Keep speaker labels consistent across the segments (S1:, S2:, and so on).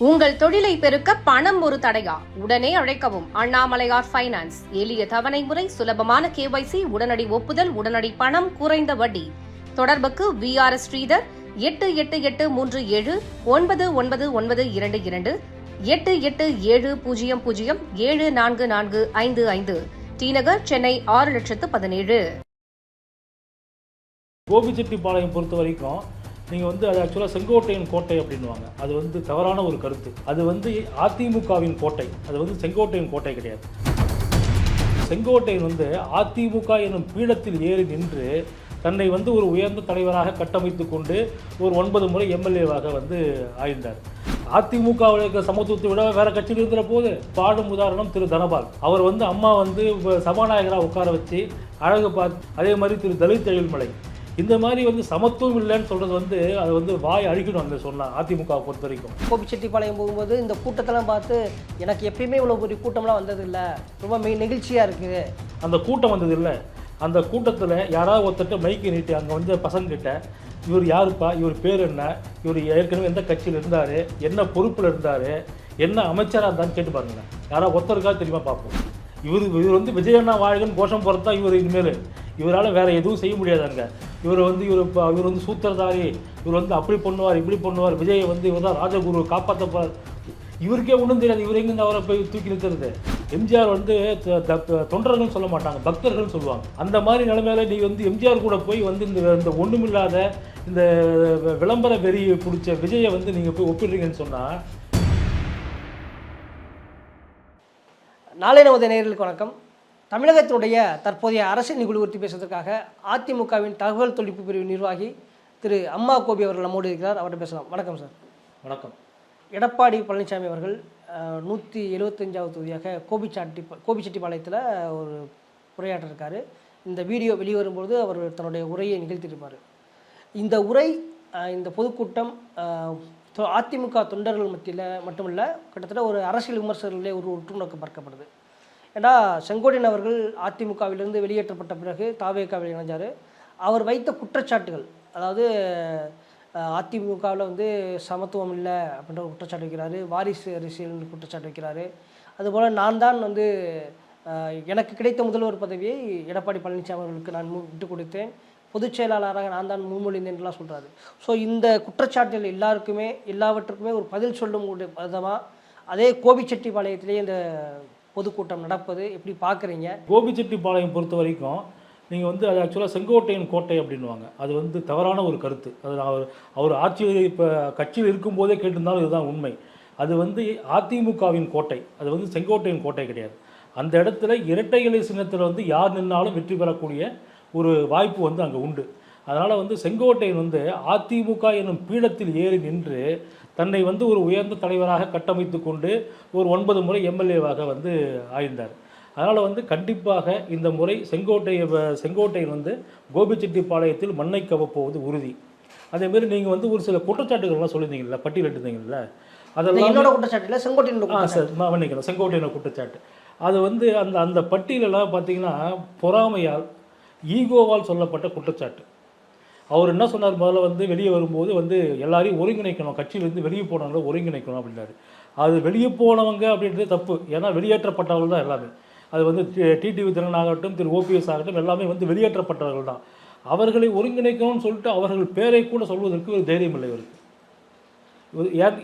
S1: உங்கள் தொழிலை பெருக்க பணம் ஒரு தடையா? உடனே அழைக்கவும். அண்ணாமலையார் ஃபைனான்ஸ் எளிய தவணை முறை சுலபமான கேவைசி உடனடி ஒப்புதல் உடனடி பணம் குறைந்த வட்டி. தொடர்புக்கு வி ஆர் எஸ் ஸ்ரீதர் எட்டு எட்டு எட்டு மூன்று ஏழு ஒன்பது ஒன்பது ஒன்பது இரண்டு இரண்டு எட்டு எட்டு ஏழு பூஜ்ஜியம் பூஜ்ஜியம் ஏழு நான்கு நான்கு ஐந்து ஐந்து. டிநகர் சென்னை ஆறு லட்சத்து பதினேழு.
S2: கோபிச்செட்டிப்பாளையம் பொறுத்த வரைக்கும் நீங்கள் வந்து அது ஆக்சுவலாக செங்கோட்டையன் கோட்டை அப்படின்வாங்க அது வந்து தவறான ஒரு கருத்து. அது வந்து அதிமுகவின் கோட்டை. அது வந்து செங்கோட்டையன் கோட்டை கிடையாது. செங்கோட்டையன் வந்து அதிமுக எனும் பீடத்தில் ஏறி நின்று தன்னை வந்து ஒரு உயர்ந்த தலைவராக கட்டமைத்து கொண்டு ஒரு ஒன்பது முறை எம்எல்ஏவாக வந்து ஆயிருந்தார் அதிமுக சமத்துவத்தை விட வேற கட்சியில் இருக்கிற போது பாடும் உதாரணம் திரு தனபால். அவர் வந்து அம்மா வந்து சபாநாயகராக உட்கார வச்சு அழகு பார்த்து அதே மாதிரி திரு தலித் எழில்மலை இந்த மாதிரி வந்து சமத்துவம் இல்லைன்னு சொல்றது வந்து அது வந்து வாய் அழிக்கணும் அந்த சொன்னா அதிமுக பொறுத்த வரைக்கும்.
S3: கோபிச்செட்டிப்பாளையம் போகும்போது இந்த கூட்டத்தெல்லாம் பார்த்து எனக்கு எப்பயுமே இவ்வளோ பெரிய கூட்டம்லாம் வந்தது இல்லை. ரொம்ப மெய் நெகிழ்ச்சியாக இருக்குது
S2: அந்த கூட்டம் வந்தது இல்லை. அந்த கூட்டத்தில் யாராவது ஒருத்தட்ட மைக்கை நீட்டி அங்கே வந்து பசங்கக்கிட்ட இவர் யாருப்பா? இவர் பேர் என்ன? இவர் ஏற்கனவே எந்த கட்சியில் இருந்தார்? என்ன பொறுப்பில் இருந்தார்? என்ன அமைச்சராக இருந்தான்னு கேட்டு பாருங்க யாராவது ஒருத்தருக்கா தெரியுமா பார்ப்போம். இவர் இவர் வந்து விஜய் அண்ணா வாழ்கன்னு கோஷம் போகிறதா இவர் இனிமேல். இவரால் வேறு எதுவும் செய்ய முடியாது அங்கே இவர் வந்து இவர் இப்போ இவர் வந்து சூத்திரதாரி இவர் வந்து அப்படி பண்ணுவார் இப்படி பண்ணுவார் விஜயை வந்து இவர் தான் ராஜகுரு காப்பாற்ற போகிறார் இவருக்கே ஒன்றும் தெரியாது இவர் எங்கேருந்து அவரை போய் தூக்கி நிறுத்துறது? எம்ஜிஆர் வந்து த- தொண்டர்கள்னு சொல்ல மாட்டாங்க பக்தர்கள்னு சொல்லுவாங்க. அந்த மாதிரி நிலைமையில நீ வந்து எம்ஜிஆர் கூட போய் வந்து இந்த இந்த ஒன்றுமில்லாத இந்த விளம்பர வெறி பிடிச்ச விஜயை வந்து நீங்கள் போய் ஒப்பிடுறீங்கன்னு சொன்னால்
S3: நாளை நமது நேயர்களுக்கு வணக்கம். தமிழகத்தினுடைய தற்போதைய அரசியல் நிகழ்வு குறித்து பேசுவதற்காக அதிமுகவின் தகவல் தொழில்நுட்ப பிரிவு நிர்வாகி திரு அம்மா கோபி அவர்கள் நம்மோடு இருக்கிறார். அவர்கிட்ட பேசலாம். வணக்கம் சார்.
S2: வணக்கம்.
S3: எடப்பாடி பழனிசாமி அவர்கள் நூற்றி எழுபத்தஞ்சாவது தொகுதியாக கோபிச்சாட்டி கோபிச்செட்டிப்பாளையத்தில் ஒரு உரையாற்ற இருக்காரு. இந்த வீடியோ வெளிவரும்போது அவர் தன்னுடைய உரையை நிகழ்த்தியிருப்பார். இந்த உரை இந்த பொதுக்கூட்டம் ஸோ அதிமுக தொண்டர்கள் மத்தியில் மட்டுமல்ல கிட்டத்தட்ட ஒரு அரசியல் விமர்சகர்களே ஒரு உற்றுநோக்கு பார்க்கப்படுது. ஏன்னா செங்கோடியன் அவர்கள் அதிமுகவிலிருந்து வெளியேற்றப்பட்ட பிறகு தாவேக்காவில் இணைஞ்சார். அவர் வைத்த குற்றச்சாட்டுகள் அதாவது அதிமுகவில் வந்து சமத்துவம் இல்லை அப்படின்ற ஒரு குற்றச்சாட்டு வைக்கிறாரு வாரிசு அரசியல் குற்றச்சாட்டு வைக்கிறாரு. அதுபோல் நான் தான் வந்து எனக்கு கிடைத்த முதல்வர் பதவியை எடப்பாடி பழனிசாமி அவர்களுக்கு நான் விட்டு விட்டுக் கொடுத்தேன். பொதுச் செயலாளராக நான் தான் முன்மொழிந்தேன்லாம் சொல்கிறாரு ஸோ இந்த குற்றச்சாட்டுகள் எல்லாருக்குமே எல்லாவற்றுக்குமே ஒரு பதில் சொல்லும் விதமாக அதே கோபிச்செட்டிப்பாளையத்திலே இந்த பொதுக்கூட்டம் நடப்பது எப்படி பார்க்குறீங்க?
S2: கோபிச்செட்டிப்பாளையம் பொறுத்த வரைக்கும் நீங்கள் வந்து அது ஆக்சுவலாக செங்கோட்டையன் கோட்டை அப்படின்வாங்க அது வந்து தவறான ஒரு கருத்து. அது அவர் அவர் ஆட்சியில் இப்போ கட்சியில் இருக்கும்போதே கேட்டிருந்தாலும் இதுதான் உண்மை. அது வந்து அதிமுகவின் கோட்டை. அது வந்து செங்கோட்டையன் கோட்டை கிடையாது. அந்த இடத்துல இரட்டை இலை சின்னத்தில் வந்து யார் நின்னாலும் வெற்றி பெறக்கூடிய ஒரு வாய்ப்பு வந்து அங்கே உண்டு. அதனால் வந்து செங்கோட்டையன் வந்து அதிமுக என்னும் பீடத்தில் ஏறி நின்று தன்னை வந்து ஒரு உயர்ந்த தலைவராக கட்டமைத்து கொண்டு ஒரு ஒன்பது முறை எம்எல்ஏவாக வந்து ஆயிருந்தார். அதனால் வந்து கண்டிப்பாக இந்த முறை செங்கோட்டை செங்கோட்டையன் வந்து கோபிச்செட்டிப்பாளையத்தில் மண்ணை கவப்போவது உறுதி. அதேமாரி நீங்கள் வந்து ஒரு சில குற்றச்சாட்டுகள்லாம் சொல்லியிருந்தீங்கல்ல பட்டியலிட்டிருந்தீங்கல்ல அதெல்லாம்
S3: என்னோட குற்றச்சாட்டு செங்கோட்டையனோட குற்றச்சாட்டு.
S2: சார் ம- மன்னிக்கணும் செங்கோட்டையன குற்றச்சாட்டு. அது வந்து அந்த அந்த பட்டியலெல்லாம் பார்த்தீங்கன்னா பொறாமையால் ஈகோவால் சொல்லப்பட்ட குற்றச்சாட்டு. அவர் என்ன சொன்னார்? முதல்ல வந்து வெளியே வரும்போது வந்து எல்லாரையும் ஒருங்கிணைக்கணும். கட்சியிலேருந்து வெளியே போனவங்களை ஒருங்கிணைக்கணும் அப்படின்னாரு. அது வெளியே போனவங்க அப்படின்றது தப்பு. ஏன்னா வெளியேற்றப்பட்டவர்கள் தான் எல்லாமே. அது வந்து டிடிவி திறன் ஆகட்டும் திரு ஓபிஎஸ் ஆகட்டும் எல்லாமே வந்து வெளியேற்றப்பட்டவர்கள் தான். அவர்களை ஒருங்கிணைக்கணும்னு சொல்லிட்டு அவர்கள் பேரை கூட சொல்வதற்கு ஒரு தைரியம் இல்லை இவருக்கு.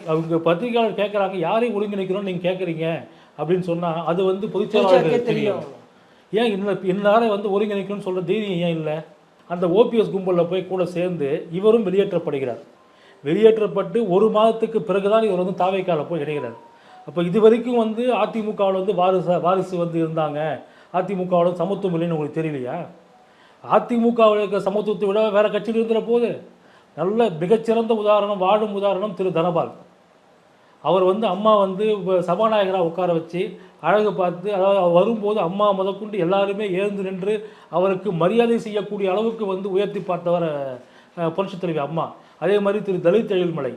S2: அவங்க பத்திரிகையாளர் கேட்குறாங்க? யாரையும் ஒருங்கிணைக்கணும்னு நீங்கள் கேட்குறீங்க? அப்படின்னு சொன்னால் அது வந்து பொதுச்
S3: பொதுச்செயலாளருக்கே
S2: செயலாளருக்கு தெரியும். ஏன் இன்னும் இன்னாரை வந்து ஒருங்கிணைக்கணும்னு சொல்கிற தைரியம் ஏன் இல்லை? அந்த ஓபிஎஸ் கும்பலில் போய் கூட சேர்ந்து இவரும் வெளியேற்றப்படுகிறார். வெளியேற்றப்பட்டு ஒரு மாதத்துக்கு பிறகுதான் இவர் வந்து தாவைக்கால போய் இணைகிறார். அப்போ இது வரைக்கும் வந்து அதிமுகவில் வந்து வாரிசு வாரிசு வந்து இருந்தாங்க. அதிமுகவோட சமத்துவம் இல்லைன்னு உங்களுக்கு தெரியலையா? அதிமுகவில் இருக்க சமத்துவத்தை விட வேற கட்சியில் இருக்கிற போது நல்ல மிகச்சிறந்த உதாரணம் வாழும் உதாரணம் திரு தனபால். அவர் வந்து அம்மா வந்து சபாநாயகராக உட்கார வச்சு அழகு பார்த்து அதாவது வரும்போது அம்மா முதற்கொண்டு எல்லாருமே எழுந்து நின்று அவருக்கு மரியாதை செய்யக்கூடிய அளவுக்கு வந்து உயர்த்தி பார்த்தவர் புரட்சித் தலைவி அம்மா. அதே மாதிரி திரு தலித் எழில்மலை.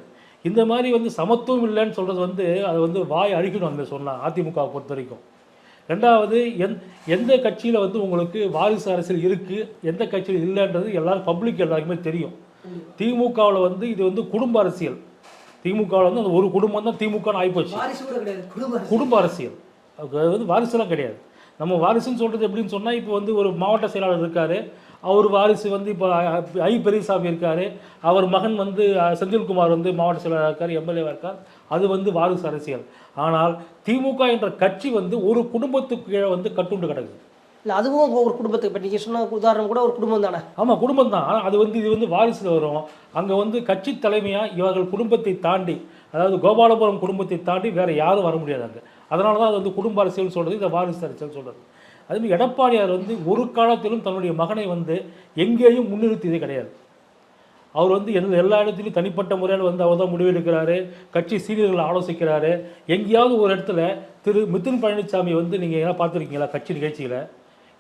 S2: இந்த மாதிரி வந்து சமத்துவம் இல்லைன்னு சொல்கிறது வந்து அது வந்து வாய் அழிக்கணும் அந்த சொன்னால் அதிமுகவை பொறுத்த வரைக்கும் ரெண்டாவது எந் எந்த கட்சியில் வந்து உங்களுக்கு வாரிசு அரசியல் இருக்குது எந்த கட்சியில் இல்லைன்றது எல்லாரும் பப்ளிக் எல்லாருக்குமே தெரியும். திமுகவில் வந்து இது வந்து குடும்ப அரசியல். திமுகவில் வந்து அந்த ஒரு குடும்பம் தான் திமுகன்னு ஆகிப்போச்சு
S3: குடும்ப
S2: அரசியல். அது வந்து வாரிசுலாம் கிடையாது. நம்ம வாரிசுன்னு சொல்கிறது எப்படின்னு சொன்னால் இப்போ வந்து ஒரு மாவட்ட செயலாளர் இருக்கார். அவர் வாரிசு வந்து இப்போ ஐ பெரியசாமி இருக்கார். அவர் மகன் வந்து செந்தில்குமார் வந்து மாவட்ட செயலாளர் இருக்கார் எம்எல்ஏவாக இருக்கார். அது வந்து வாரிசு அரசியல். ஆனால் திமுக என்ற கட்சி வந்து ஒரு குடும்பத்துக்கு கீழே வந்து கட்டுண்டு கிடக்குது.
S3: இல்லை அதுவும் ஒரு குடும்பத்துக்கு. இப்போ நீங்கள் சொன்ன உதாரணம் கூட ஒரு குடும்பம் தானே?
S2: ஆமாம் குடும்பம் தான். ஆனால் அது வந்து இது வந்து வாரிசில் வரும். அங்கே வந்து கட்சி தலைமையாக இவர்கள் குடும்பத்தை தாண்டி அதாவது கோபாலபுரம் குடும்பத்தை தாண்டி வேற யாரும் வர முடியாது அங்கே. அதனால தான் அது வந்து குடும்ப அரசியல் சொல்கிறது இந்த வாரிசு அரசியல் சொல்கிறது அதுமாதிரி எடப்பாடியார் வந்து ஒரு காலத்திலும் தன்னுடைய மகனை வந்து எங்கேயும் முன்னிறுத்தியதே கிடையாது. அவர் வந்து எந்த எல்லா இடத்துலையும் தனிப்பட்ட முறையில் வந்து அவர் தான் முடிவெடுக்கிறாரு கட்சி சீனியர்களை ஆலோசிக்கிறாரு. எங்கேயாவது ஒரு இடத்துல திரு மித்தின் பழனிசாமி வந்து நீங்கள் எல்லாம் பார்த்துருக்கீங்களா கட்சி நிகழ்ச்சியில்?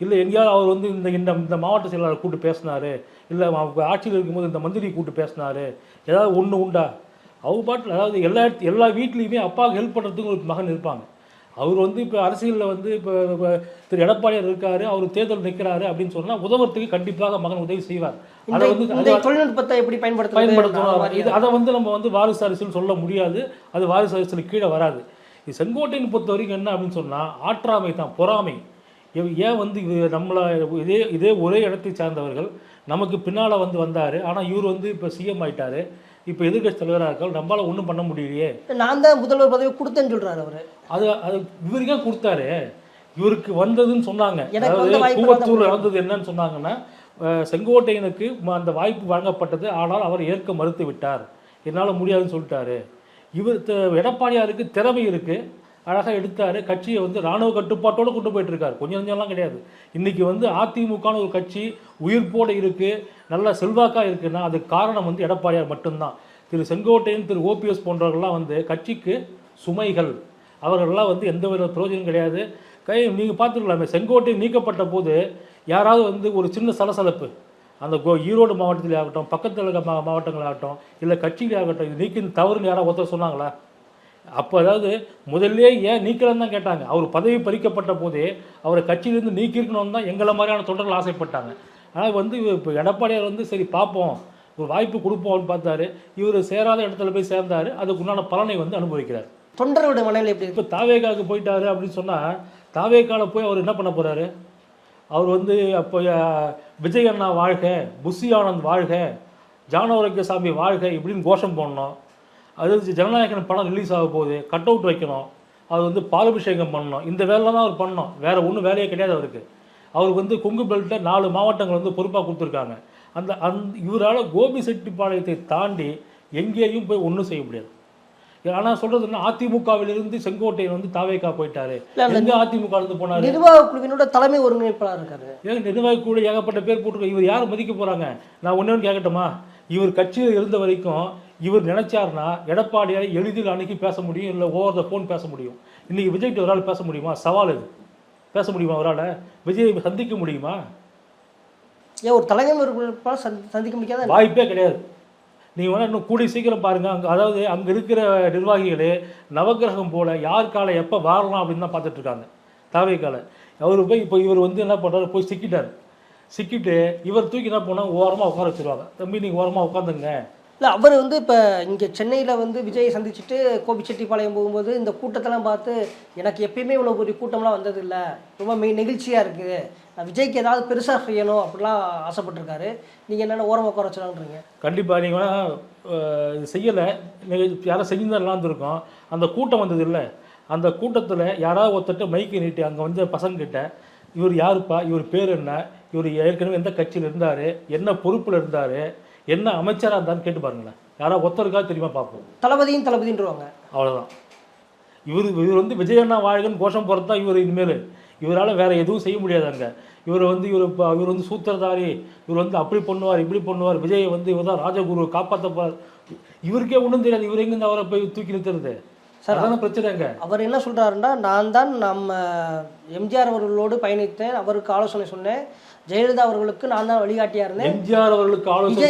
S2: இல்லை எங்கேயாவது அவர் வந்து இந்த இந்த இந்த மாவட்ட செயலாளர் கூட்டு பேசினாரு. இல்லை ஆட்சியில் இருக்கும்போது இந்த மந்திரி கூட்டு பேசினாரு. ஏதாவது ஒன்று உண்டா? அவங்க பாட்டில் அதாவது எல்லா எல்லா வீட்லேயுமே அப்பாவுக்கு ஹெல்ப் பண்ணுறதுக்கு ஒரு மகன் இருப்பாங்க. அவர் வந்து இப்போ அரசியலில் வந்து இப்போ திரு எடப்பாடியார் இருக்காரு அவர் தேர்தல் நிற்கிறாரு அப்படின்னு சொன்னால் உதவுறதுக்கு கண்டிப்பாக மகன் உதவி செய்வார். அதை வந்து
S3: தொழில்நுட்பத்தை எப்படி பயன்படுத்துறது?
S2: பயன்படுத்தணும். இது அதை வந்து நம்ம வந்து வாரிசு அரசியல் சொல்ல முடியாது. அது வாரிசு அரசியல் கீழே வராது. இது செங்கோட்டையின் பொறுத்த வரைக்கும் என்ன அப்படின்னு சொன்னால் ஆற்றாமை தான் பொறாமை. ஏன் வந்து இது நம்மளை இதே இதே ஒரே இடத்தை சார்ந்தவர்கள் நமக்கு பின்னால் வந்து வந்தார் ஆனால் இவர் வந்து இப்போ சிஎம் ஆயிட்டாரு. இப்போ எதிர்க்கட்சி தலைவராக இருக்கார் நம்மளால் ஒன்றும் பண்ண முடியலையே.
S3: நான் தான் முதல்வர் பதவி கொடுத்தேன்னு சொல்றாரு அவரு.
S2: அது அது இவருக்கே கொடுத்தாரு. இவருக்கு வந்ததுன்னு சொன்னாங்க. அதாவது கூவத்தூர்ல வந்தது என்னன்னு சொன்னாங்கன்னா செங்கோட்டையனுக்கு அந்த வாய்ப்பு வழங்கப்பட்டது ஆனால் அவர் ஏற்க மறுத்து விட்டார். என்னால் முடியாதுன்னு சொல்லிட்டாரு. இவர் எடப்பாடியாருக்கு திறமை இருக்கு. அழகாக எடுத்தார். கட்சியை வந்து ராணுவ கட்டுப்பாட்டோடு கொண்டு போயிட்டுருக்காரு. கொஞ்சம் கொஞ்சம்லாம் கிடையாது. இன்றைக்கி வந்து அதிமுகன்னு ஒரு கட்சி உயிர்ப்போடு இருக்குது நல்ல செல்வாக்காக இருக்குன்னா அதுக்கு காரணம் வந்து எடப்பாடியார் மட்டும்தான். திரு செங்கோட்டையன் திரு ஓபிஎஸ் போன்றவர்கள்லாம் வந்து கட்சிக்கு சுமைகள். அவர்கள்லாம் வந்து எந்த வித பிரயோஜனம் கிடையாது. கை நீங்கள் பார்த்துருக்கலாமே செங்கோட்டை நீக்கப்பட்ட போது யாராவது வந்து ஒரு சின்ன சலசலப்பு அந்த கோ ஈரோடு மாவட்டத்தில் ஆகட்டும் பக்கத்தில் இருக்க மா மாவட்டங்களாகட்டும் இல்லை கட்சியிலே இது நீக்கின் தவறுன்னு யாராவது ஒருத்தர் சொன்னாங்களா? அப்போ அதாவது முதல்ல ஏன் நீக்கலன்னு தான் கேட்டாங்க. அவர் பதவி பறிக்கப்பட்ட போதே அவரை கட்சியிலேருந்து நீக்கிருக்கணும்னு தான் எங்களை மாதிரியான தொண்டர்கள் ஆசைப்பட்டாங்க. ஆனால் வந்து இப்போ எடப்பாடியார் வந்து சரி பார்ப்போம் ஒரு வாய்ப்பு கொடுப்போம்னு பார்த்தாரு. இவர் சேராத இடத்துல போய் சேர்ந்தாரு. அதுக்கு உண்டான பலனை வந்து அனுபவிக்கிறார்.
S3: தொண்டரோட மனநிலை எப்படி
S2: இப்போ தாவேகாவுக்கு போயிட்டாரு அப்படின்னு சொன்னால் தாவேகால போய் அவர் என்ன பண்ண போறாரு? அவர் வந்து அப்போ விஜய் அண்ணா வாழ்க புஷி ஆனந்த் வாழ்க ஜானவரக்கியசாமி வாழ்க இப்படின்னு கோஷம் போடணும். அது ஜனநாயகன் படம் ரிலீஸ் ஆக போகுது கட் அவுட் வைக்கணும் அது வந்து பாலாபிஷேகம் பண்ணணும். இந்த வேலை தான் அவர் பண்ணணும். வேற ஒன்றும் வேலையே கிடையாது அவருக்கு. அவருக்கு வந்து கொங்கு பெல்ட்டை நாலு மாவட்டங்கள் வந்து பொறுப்பாக கொடுத்துருக்காங்க. அந்த அந் இவரால் கோபி செட்டிப்பாளையத்தை தாண்டி எங்கேயும் போய் ஒன்றும் செய்ய முடியாது. ஆனால் சொல்றதுன்னா அதிமுகவிலிருந்து செங்கோட்டையன் வந்து தாவேக்கா போயிட்டாரு. எங்க அதிமுக இருந்து போனாரு?
S3: நிர்வாக குழுவினோட தலைமை ஒருங்கிணைப்பாளர் இருக்காரு.
S2: ஏன் நிர்வாகி கூட ஏகப்பட்ட பேர் போட்டு இவர் யாரை மதிக்க போறாங்க? நான் ஒண்ணு கேட்கட்டுமா இவர் கட்சியில் இருந்த வரைக்கும் இவர் நினைச்சாருன்னா எடப்பாடியாரை எளிதில் அணுகி பேச முடியும் இல்லை ஓவர் த ஃபோன் பேச முடியும். இன்னைக்கு விஜய்கிட்ட ஒரு ஆள் பேச முடியுமா? சவால் இது. பேச முடியுமா அவரால்? விஜயை சந்திக்க முடியுமா?
S3: ஏன் ஒரு சந்தி- சந்திக்க முடியாத
S2: வாய்ப்பே கிடையாது. நீங்கள் வேணா இன்னும் கூடி சீக்கிரம் பாருங்க. அங்கே அதாவது அங்கே இருக்கிற நிர்வாகிகளே நவக்கிரகம் போல யார் காலை எப்போ வாழலாம் அப்படின்னு தான் பார்த்துட்டு இருக்காங்க. தாவை காலை. அவர் போய் இப்போ இவர் வந்து என்ன பண்ணுறாரு போய் சிக்கிட்டார். சிக்கிட்டு இவர் தூக்கி என்ன பண்ணால் ஓரமாக உட்கார வச்சிருவாங்க. தம்பி நீங்கள் ஓரமாக உட்காந்துங்க
S3: இல்லை அவர் வந்து இப்போ இங்கே சென்னையில் வந்து விஜயை சந்திச்சுட்டு கோபிச்செட்டிப்பாளையம் போகும்போது இந்த கூட்டத்தெல்லாம் பார்த்து எனக்கு எப்பயுமே இவ்வளோ பெரிய கூட்டம்லாம் வந்ததில்லை. ரொம்ப மெய் நெகிழ்ச்சியாக இருக்குது. விஜய்க்கு ஏதாவது பெருசாக செய்யணும் அப்படிலாம் ஆசைப்பட்டிருக்காரு. நீங்கள் என்னென்ன ஓரமாக உட்கார
S2: கண்டிப்பாக நீங்கள் செய்யலை. நீங்கள் யாரும் செஞ்சுதான் நல்லா இருந்திருக்கும். அந்த கூட்டம் வந்தது இல்லை அந்த கூட்டத்தில் யாராவது ஒருத்தட்ட மைக்கை நீட்டி அங்கே வந்து பசங்கக்கிட்ட இவர் யாருப்பா? இவர் பேர் என்ன? இவர் ஏற்கனவே எந்த கட்சியில் இருந்தார்? என்ன பொறுப்பில் இருந்தார்? என்ன அமைச்சராக இருந்தாருன்னு கேட்டு பாருங்களேன். யாராவது ஒருத்தருக்கா தெரியுமா பார்ப்போம்.
S3: தளபதியும் தளபதின்றவாங்க.
S2: அவ்வளோதான் இவர் இவர் வந்து விஜயண்ணா வாழ்கன்னு கோஷம் போகிறது தான் இவர் இனிமேல். இவரால் வேற எதுவும் செய்ய முடியாது அங்கே. இவர் வந்து இவர் இப்போ இவர் வந்து சூத்திரதாரி இவர் வந்து அப்படி பண்ணுவார் இப்படி பண்ணுவார் விஜயை வந்து இவர் தான் ராஜகுரு காப்பாற்றப்பார் இவருக்கே ஒன்றும் தெரியாது. இவர் எங்கேருந்து அவரை போய் தூக்கி நிறுத்துறது?
S3: சார்,
S2: அதான பிரச்சனைங்க
S3: அவர் என்ன சொல்கிறாருன்னா நான் தான் நம்ம எம்ஜிஆர் அவர்களோடு பயணித்தேன் அவருக்கு ஆலோசனை சொன்னேன். ஜெயலலிதா அவர்களுக்கு நான் தான் வழிகாட்டியாக இருந்தேன்.
S2: எம்ஜிஆர் அவர்களுக்கு ஆலோசனை